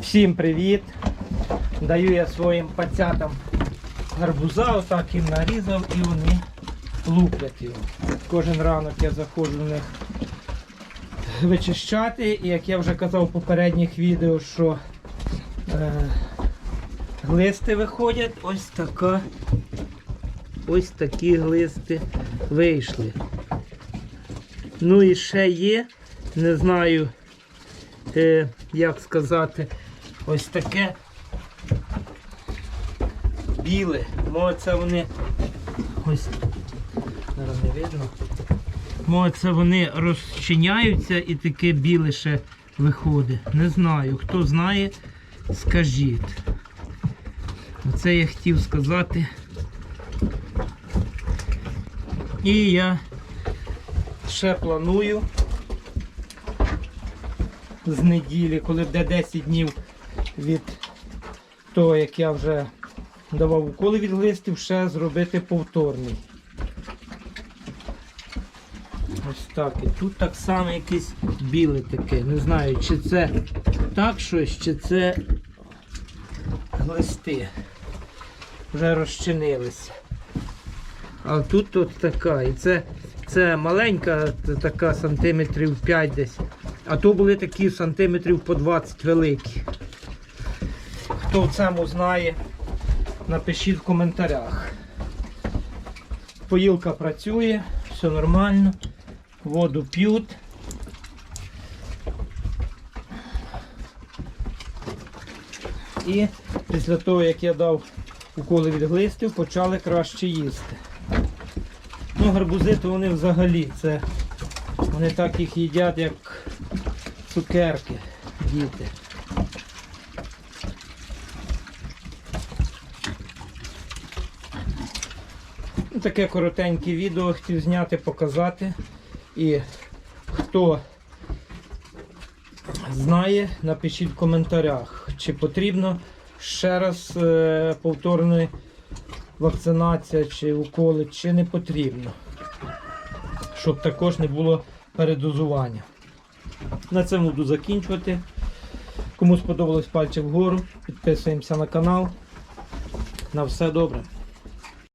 Всім привіт! Даю я своїм пацятам гарбуза, отак їм нарізав і вони луплять його. Кожен ранок я заходжу в них вичищати. І як я вже казав в попередніх відео, що е, глисти виходять, ось така. Ось такі глисти вийшли. Ну і ще є, не знаю, е, як сказати, ось таке біле. Може це вони ось зараз не видно. Може це вони розчиняються і таке біле ще виходить. Не знаю. Хто знає, скажіть. Оце я хотів сказати. І я ще планую з неділі, коли буде 10 днів від того, як я вже давав уколи від глистів, ще зробити повторний. Ось так. І тут так само якесь біле таке. Не знаю, чи це так щось, чи це глисти. Вже розчинилися. А тут от така. І це, це маленька, така сантиметрів 5 десь. А то були такі сантиметрів по 20 великі. Хто в цьому знає, напишіть в коментарях. Поїлка працює, все нормально, воду п'ють. І після того, як я дав уколи від глистів, почали краще їсти. Ну, гарбузи то вони взагалі, це вони так їх їдять, як цукерки, діти. Таке коротеньке відео хотів зняти, показати. І хто знає, напишіть в коментарях, чи потрібно ще раз е, повторна вакцинація чи уколи, чи не потрібно. Щоб також не було передозування. На цьому буду закінчувати. Кому сподобалось пальчик вгору, підписуємося на канал. На все добре.